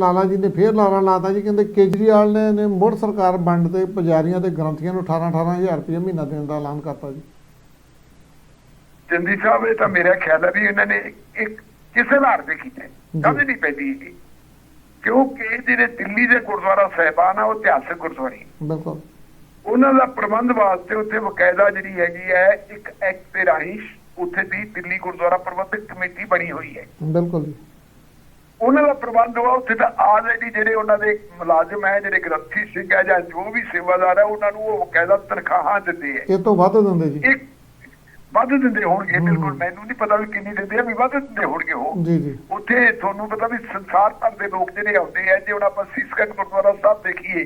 ਲਾਲਾ ਜੀ ਨੇ ਫੇਰ ਲਾਰਾ ਲਾਤਾ ਜੀ ਕਹਿੰਦੇ ਕੇਜਰੀਵਾਲ ਨੇ ਨੇ ਮੁੜ ਸਰਕਾਰ ਵੰਡ ਤੇ ਪੁਜਾਰੀਆਂ ਤੇ ਗ੍ਰੰਥੀਆਂ ਨੂੰ 18 18000 ਰੁਪਏ ਮਹੀਨਾ ਦੇਣ ਦਾ ਐਲਾਨ ਕਰਤਾ ਜੀ। ਚੰਦੀ ਸਾਹਿਬ ਇਹ ਤਾਂ ਮੇਰਾ ਖਿਆਲ ਹੈ ਵੀ ਇਹਨਾਂ ਨੇ ਇੱਕ ਕਿਸੇ ਆਧਾਰ ਤੇ ਕੀਤਾ। ਸਮਝ ਨਹੀਂ ਪੈਂਦੀ ਇਹ ਕਿਉਂਕਿ ਜਿਹੜੇ ਦਿੱਲੀ ਦੇ ਗੁਰਦੁਆਰਾ ਸਾਹਿਬਾਨ ਆ ਉਹ ਇਤਿਹਾਸਕ ਗੁਰਦੁਆਰੇ ਬਿਲਕੁਲ। ਉਹਨਾਂ ਦਾ ਪ੍ਰਬੰਧ ਵਾਸਤੇ ਉੱਥੇ ਬਕਾਇਦਾ ਜਿਹੜੀ ਹੈਗੀ ਹੈ ਇੱਕ ਐਕਟ ਦੇ ਰਾਹੀਂ ਉੱਥੇ ਦੀ ਦਿੱਲੀ ਗੁਰਦੁਆਰਾ ਪ੍ਰਬੰਧਕ ਕਮੇਟੀ ਬਣੀ ਹੋਈ ਹੈ। ਬਿਲਕੁਲ ਜੀ। ਉਹਨਾਂ ਦਾ ਪ੍ਰਬੰਧ ਹੋਆ ਉੱਥੇ ਤਾਂ ਆਲਰੇਡੀ ਜਿਹੜੇ ਉਹਨਾਂ ਦੇ ਮੁਲਾਜ਼ਮ ਹੈ ਜਿਹੜੇ ਗ੍ਰੰਥੀ ਸਿੰਘ ਹੈ ਜਾਂ ਜੋ ਵੀ ਸੇਵਾਦਾਰ ਹੈ ਉਹਨਾਂ ਨੂੰ ਉਹ ਬਕਾਇਦਾ ਤਨਖਾਹਾਂ ਦਿੰਦੇ ਹੈ ਇਹ ਤੋਂ ਵੱਧ ਦਿੰਦੇ ਜੀ। ਵੱਧ ਦਿੰਦੇ ਹੋਣਗੇ। ਬਿਲਕੁਲ। ਮੈਨੂੰ ਨਹੀਂ ਪਤਾ ਵੀ ਕਿੰਨੀ ਦਿੰਦੇ ਆ ਵੀ ਵੱਧ ਦਿੰਦੇ ਹੋਣਗੇ ਉਹ। ਜੀ ਜੀ। ਉੱਥੇ ਤੁਹਾਨੂੰ ਪਤਾ ਵੀ ਸੰਸਾਰ ਭਰ ਦੇ ਲੋਕ ਜਿਹੜੇ ਆਉਂਦੇ ਆ ਜੇ ਹੁਣ ਆਪਾਂ ਸੀਸਗੰਜ ਗੁਰਦੁਆਰਾ ਸਾਹਿਬ ਦੇਖੀਏ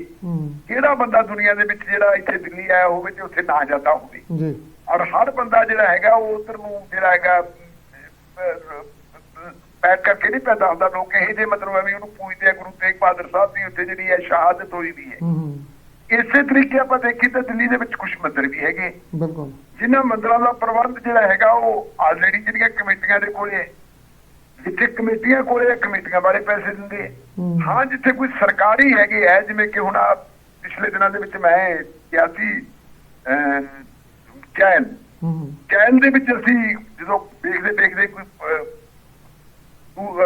ਕਿਹੜਾ ਬੰਦਾ ਦੁਨੀਆ ਦੇ ਵਿੱਚ ਜਿਹੜਾ ਇੱਥੇ ਦਿੱਲੀ ਆਇਆ ਹੋਵੇ ਤੇ ਉੱਥੇ ਨਾ ਜਾਂਦਾ ਹੋਵੇ? ਜੀ। ਔਰ ਹਰ ਬੰਦਾ ਜਿਹੜਾ ਹੈਗਾ ਉਹ ਉਧਰ ਨੂੰ ਜਿਹੜਾ ਹੈਗਾ ਪੈਕ ਕਰਕੇ ਨਹੀਂ ਪੈਦਾ ਹੁੰਦਾ ਲੋਕ ਇਹ ਜੇ ਮਤਲਬ ਹੈ ਵੀ ਉਹਨੂੰ ਪੂਜਦੇ ਆ ਗੁਰੂ ਤੇਗ ਬਹਾਦਰ ਸਾਹਿਬ ਦੀ ਉੱਥੇ ਜਿਹੜੀ ਹੈ ਸ਼ਹਾਦਤ ਹੋਈ ਦੀ ਹੈ। ਇਸੇ ਤਰੀਕੇ ਆਪਾਂ ਦੇਖੀ ਤਾਂ ਦਿੱਲੀ ਦੇ ਵਿੱਚ ਕੁਝ ਮੰਦਿਰ ਵੀ ਹੈਗੇ। ਬਿਲਕੁਲ। ਜਿਨ੍ਹਾਂ ਮੰਦਰਾਂ ਦਾ ਪ੍ਰਬੰਧ ਜਿਹੜਾ ਹੈਗਾ ਉਹ ਆਲਰੇਡੀ ਜਿਹੜੀਆਂ ਕਮੇਟੀਆਂ ਦੇ ਕੋਲੇ ਹੈ। ਜਿੱਥੇ ਕਮੇਟੀਆਂ ਕੋਲੇ ਹੈ, ਕਮੇਟੀਆਂ ਵਾਲੇ ਪੈਸੇ ਦਿੰਦੇ ਹੈ। ਜਿੱਥੇ ਕੋਈ ਸਰਕਾਰੀ ਹੈਗੇ ਹੈ ਜਿਵੇਂ ਕਿ ਹੁਣ ਆਹ ਪਿਛਲੇ ਦਿਨਾਂ ਦੇ ਵਿੱਚ ਮੈਂ ਕਿਹਾ ਸੀ ਹੂੰ ਚੈਨ ਦੇ ਵਿੱਚ ਅਸੀਂ ਜਦੋਂ ਦੇਖਦੇ ਦੇਖਦੇ ਕੋਈ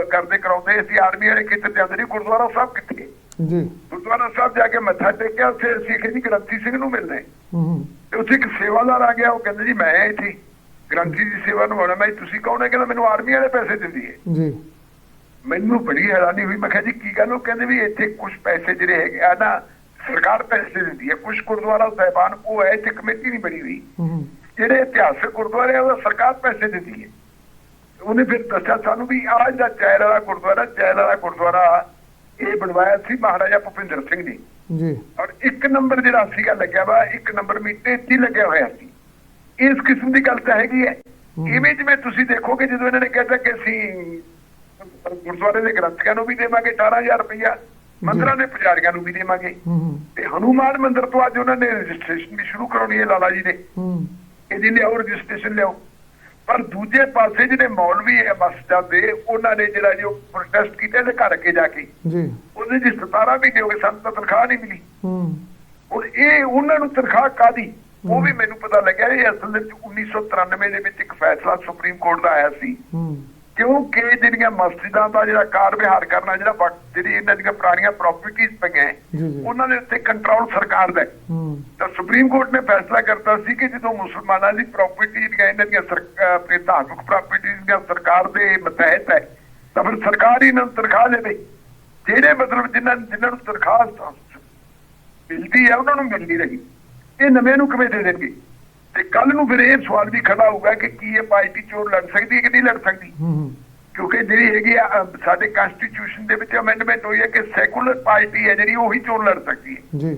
ਕਰਦੇ ਕਰਾਉਂਦੇ ਅਸੀਂ ਆਰਮੀ ਵਾਲੇ ਕਿਤੇ ਜਾਂਦੇ ਨਹੀਂ ਗੁਰਦੁਆਰਾ ਸਾਹਿਬ ਕਿੱਥੇ? ਜੀ। ਗੁਰਦੁਆਰਾ ਸਾਹਿਬ ਜਾ ਕੇ ਮੱਥਾ ਟੇਕਿਆ ਉੱਥੇ ਅਸੀਂ ਕਹਿੰਦੀ ਗ੍ਰੰਥੀ ਸਿੰਘ ਨੂੰ ਮਿਲਦੇ। ਹੂੰ ਹੂੰ। ਤੇ ਉੱਥੇ ਇੱਕ ਸੇਵਾਦਾਰ ਆ ਗਿਆ ਉਹ ਕਹਿੰਦੇ ਜੀ ਮੈਂ ਇੱਥੇ। ਗ੍ਰੰਥੀ ਦੀ ਸੇਵਾ ਨਿਭਾਉਣਾ ਮੈਂ ਕਿਹਾ, ਤੁਸੀਂ ਕੌਣ ਹੈ? ਕਹਿੰਦਾ ਮੈਨੂੰ ਆਰਮੀ ਵਾਲੇ ਪੈਸੇ ਦਿੰਦੀ ਹੈ। ਜੀ। ਮੈਨੂੰ ਬੜੀ ਹੈਰਾਨੀ ਹੋਈ ਮੈਂ ਕਿਹਾ ਜੀ ਕੀ ਗੱਲ? ਉਹ ਕਹਿੰਦੇ ਵੀ ਇੱਥੇ ਕੁਝ ਪੈਸੇ ਜਿਹੜੇ ਹੈਗੇ ਆ ਨਾ ਸਰਕਾਰ ਪੈਸੇ ਦਿੰਦੀ ਹੈ। ਕੁਝ ਗੁਰਦੁਆਰਾ ਸਾਹਿਬਾਨ ਉਹ ਹੈ ਇੱਥੇ ਕਮੇਟੀ ਨਹੀਂ ਬਣੀ ਹੋਈ। ਹੂੰ ਹੂੰ। ਜਿਹੜੇ ਇਤਿਹਾਸਕ ਗੁਰਦੁਆਰੇ ਆ ਉਹਦਾ ਸਰਕਾਰ ਪੈਸੇ ਦਿੰਦੀ ਹੈ। ਉਹਨੇ ਫਿਰ ਦੱਸਿਆ ਸਾਨੂੰ ਵੀ ਆਹ ਜਿਹੜਾ ਚੈਲ ਵਾਲਾ ਗੁਰਦੁਆਰਾ ਚੈਲ ਵਾਲਾ ਗੁਰਦੁਆਰਾ ਇਹ ਬਣਵਾਇਆ ਸੀ ਮਹਾਰਾਜਾ ਭੁਪਿੰਦਰ ਸਿੰਘ ਨੇ। ਜੀ। ਔਰ ਇੱਕ ਨੰਬਰ ਜਿਹੜਾ ਸੀਗਾ ਲੱਗਿਆ ਵਾ ਇੱਕ ਨੰਬਰ ਮੀਟੇ ਇੱਥੇ ਲੱਗਿਆ ਹੋਇਆ ਸੀ। ਇਸ ਕਿਸਮ ਦੀ ਗੱਲ ਤਾਂ ਹੈਗੀ ਹੈ। ਇਵੇਂ ਜਿਵੇਂ ਤੁਸੀਂ ਦੇਖੋਗੇ ਜਦੋਂ ਇਹਨਾਂ ਨੇ ਕਹਿਤਾ ਕਿ ਅਸੀਂ ਗੁਰਦੁਆਰੇ ਦੇ ਗ੍ਰੰਥੀਆਂ ਨੂੰ ਵੀ ਦੇਵਾਂਗੇ 18000 ਰੁਪਇਆ ਮੰਦਰਾਂ ਦੇ ਪੁਜਾਰੀਆਂ ਨੂੰ ਵੀ ਦੇਵਾਂਗੇ। ਤੇ ਹਨੂਮਾਨ ਮੰਦਿਰ ਤੋਂ ਅੱਜ ਉਹਨਾਂ ਨੇ ਰਜਿਸਟ੍ਰੇਸ਼ਨ ਵੀ ਸ਼ੁਰੂ ਕਰਾਉਣੀ ਹੈ ਲਾਲਾ ਜੀ ਨੇ ਇਹਦੀ ਲਿਆਓ ਰਜਿਸਟ੍ਰੇਸ਼ਨ ਲਿਆਓ। ਪਰ ਦੂਜੇ ਪਾਸੇ ਜਿਹੜੇ ਮੌਲਵੀ ਹੈ ਮਸਜਿਦ ਦੇ ਉਹਨਾਂ ਨੇ ਜਿਹੜਾ ਜੋ ਪ੍ਰੋਟੈਸਟ ਕੀਤਾ ਇਹਦੇ ਘਰ ਅੱਗੇ ਜਾ ਕੇ। ਜੀ। ਉਹਦੇ ਜੀ 17 ਮਹੀਨੇ ਹੋ ਗਏ ਸਾਨੂੰ ਤਾਂ ਤਨਖਾਹ ਨਹੀਂ ਮਿਲੀ। ਹੂੰ। ਹੁਣ ਇਹ ਉਹਨਾਂ ਨੂੰ ਤਨਖਾਹ ਕਾਦੀ ਉਹ ਵੀ ਮੈਨੂੰ ਪਤਾ ਲੱਗਿਆ ਇਹ ਅਸਲ ਵਿੱਚ 1993 ਦੇ ਵਿੱਚ ਇੱਕ ਫੈਸਲਾ ਸੁਪਰੀਮ ਕੋਰਟ ਦਾ ਆਇਆ ਸੀ। ਹੂੰ। ਕਿਉਂਕਿ ਜਿਹੜੀਆਂ ਮਸਜਿਦਾਂ ਦਾ ਜਿਹੜਾ ਕਾਰ ਵਿਹਾਰ ਕਰਨਾ ਜਿਹੜਾ ਜਿਹੜੀ ਇਹਨਾਂ ਦੀਆਂ ਪੁਰਾਣੀਆਂ ਪ੍ਰਾਪਰਟੀਆਂ ਪਈਆਂ ਉਹਨਾਂ ਦੇ ਉੱਤੇ ਕੰਟਰੋਲ ਸਰਕਾਰ ਦਾ ਤਾਂ ਸੁਪਰੀਮ ਕੋਰਟ ਨੇ ਫੈਸਲਾ ਕਰਤਾ ਸੀ ਕਿ ਜਦੋਂ ਮੁਸਲਮਾਨਾਂ ਦੀ ਪ੍ਰਾਪਰਟੀ ਜਿਹੜੀਆਂ ਇਹਨਾਂ ਦੀਆਂ ਆਪਣੇ ਧਾਰਮਿਕ ਪ੍ਰਾਪਰਟੀ ਦੀਆਂ ਸਰਕਾਰ ਦੇ ਮਤਹਿਤ ਹੈ ਤਾਂ ਫਿਰ ਸਰਕਾਰ ਹੀ ਇਹਨਾਂ ਨੂੰ ਤਨਖਾਹ ਦੇਵੇ। ਜਿਹੜੇ ਮਤਲਬ ਜਿਨ੍ਹਾਂ ਜਿਨ੍ਹਾਂ ਨੂੰ ਤਨਖਾਹ ਮਿਲਦੀ ਹੈ ਉਹਨਾਂ ਨੂੰ ਮਿਲ ਨਹੀਂ ਰਹੀ। ਇਹ ਨਵੇਂ ਨੂੰ ਕਿਵੇਂ ਦੇ ਦੇਣਗੇ? ਤੇ ਕੱਲ ਨੂੰ ਫਿਰ ਇਹ ਸਵਾਲ ਵੀ ਖੜਾ ਹੋਊਗਾ ਕਿ ਕੀ ਇਹ ਪਾਰਟੀ ਚੋਣ ਲੜ ਸਕਦੀ ਹੈ ਕਿ ਨਹੀਂ ਲੜ ਸਕਦੀ? ਕਿਉਂਕਿ ਜਿਹੜੀ ਹੈਗੀ ਆ ਸਾਡੇ ਕਨਸਟੀਟਿਊਸ਼ਨ ਦੇ ਵਿੱਚ ਅਮੈਂਡਮੈਂਟ ਹੋਈ ਹੈ ਕਿ ਸੈਕੂਲਰ ਪਾਰਟੀ ਹੈ ਜਿਹੜੀ ਉਹੀ ਚੋਣ ਲੜ ਸਕਦੀ ਹੈ। ਜੀ।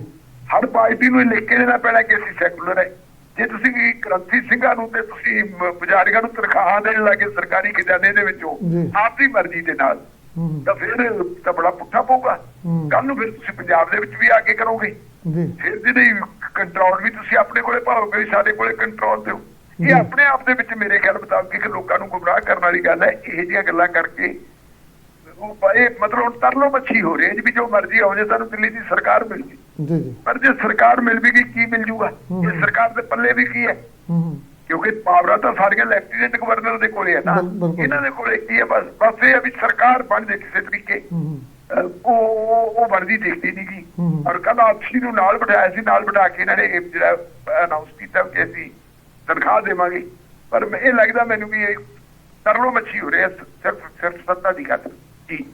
ਹਰ ਪਾਰਟੀ ਨੂੰ ਇਹ ਲਿਖ ਕੇ ਦੇਣਾ ਪੈਣਾ ਕਿ ਅਸੀਂ ਸੈਕੂਲਰ ਹੈ। ਜੇ ਤੁਸੀਂ ਗ੍ਰੰਥੀ ਸਿੰਘਾਂ ਨੂੰ ਤੇ ਤੁਸੀਂ ਪੁਜਾਰੀਆਂ ਨੂੰ ਤਨਖਾਹਾਂ ਦੇਣ ਲੱਗੇ ਸਰਕਾਰੀ ਖਜ਼ਾਨੇ ਦੇ ਵਿੱਚੋਂ। ਆਪਦੀ ਮਰਜ਼ੀ ਦੇ ਨਾਲ ਤਾਂ ਫਿਰ ਤਾਂ ਬੜਾ ਪੁੱਠਾ ਪਊਗਾ। ਕੱਲ ਨੂੰ ਫਿਰ ਤੁਸੀਂ ਪੰਜਾਬ ਦੇ ਵਿੱਚ ਵੀ ਆ ਕੇ ਕਰੋਗੇ। ਜੀ। ਫਿਰ ਜਿਹੜੀ ਕੰਟਰੋਲ ਵੀ ਤੁਸੀਂ ਆਪਣੇ ਕੋਲੇ ਭਾਵੋਗੇ ਵੀ ਸਾਡੇ ਕੋਲੇ ਕੰਟਰੋਲ ਦਿਓ। ਇਹ ਆਪਣੇ ਆਪ ਦੇ ਵਿੱਚ ਮੇਰੇ ਖਿਆਲ ਮੁਤਾਬਕ ਕਿ ਲੋਕਾਂ ਨੂੰ ਗੁੰਮਰਾਹ ਕਰਨ ਵਾਲੀ ਗੱਲ ਹੈ। ਇਹ ਜਿਹੀਆਂ ਗੱਲਾਂ ਕਰਕੇ ਉਹ ਇਹ ਮਤਲਬ ਹੁਣ ਤਰਲੋ ਮੱਛੀ ਹੋ ਰਹੀ ਹੈ ਜੀ ਵੀ ਜੋ ਮਰਜ਼ੀ ਹੋ ਜੇ ਸਾਨੂੰ ਦਿੱਲੀ ਦੀ ਸਰਕਾਰ ਮਿਲ ਜੇ ਜੀ ਜੀ। ਪਰ ਜੇ ਸਰਕਾਰ ਮਿਲ ਵੀ ਗਈ ਕੀ ਮਿਲ ਜੂਗਾ। ਇਹ ਸਰਕਾਰ ਦੇ ਪੱਲੇ ਵੀ ਕੀ ਹੂੰ। ਕਿਉਂਕਿ ਪਾਵਰਾਂ ਤਾਂ ਸਾਰੀਆਂ ਲੈਫਟੀਨੈਂਟ ਗਵਰਨਰ ਦੇ ਕੋਲੇ ਹੈ ਨਾ। ਇਹਨਾਂ ਦੇ ਕੋਲੇ ਕੀ ਹੈ ਬਸ ਬਸ ਇਹ ਵੀ ਸਰਕਾਰ ਬਣ ਜੇ ਕਿਸੇ ਤਰੀਕੇ। ਉਹ ਉਹ- ਵਰਦੀ ਦੇਖਦੀ ਨਹੀਂ ਗਈ। ਔਰ ਕੱਲ ਆਫਸੀ ਨੂੰ ਨਾਲ ਬਿਠਾਇਆ ਸੀ ਨਾਲ ਬਿਠਾ ਕੇ ਇਹਨਾਂ ਨੇ ਇਹ ਜਿਹੜਾ ਅਨਾਉਂਸ ਕੀਤਾ ਕਿ ਅਸੀਂ ਤਨਖਾਹ ਦੇਵਾਂਗੇ। ਪਰ ਇਹ ਲੱਗਦਾ ਮੈਨੂੰ ਵੀ ਇਹ ਤਰਲੋ ਮੱਛੀ ਹੋ ਰਿਹਾ ਸਿਰਫ ਸਿਰਫ ਸੱਤਾ ਦੀ ਖਾਤਰ ਜੀ।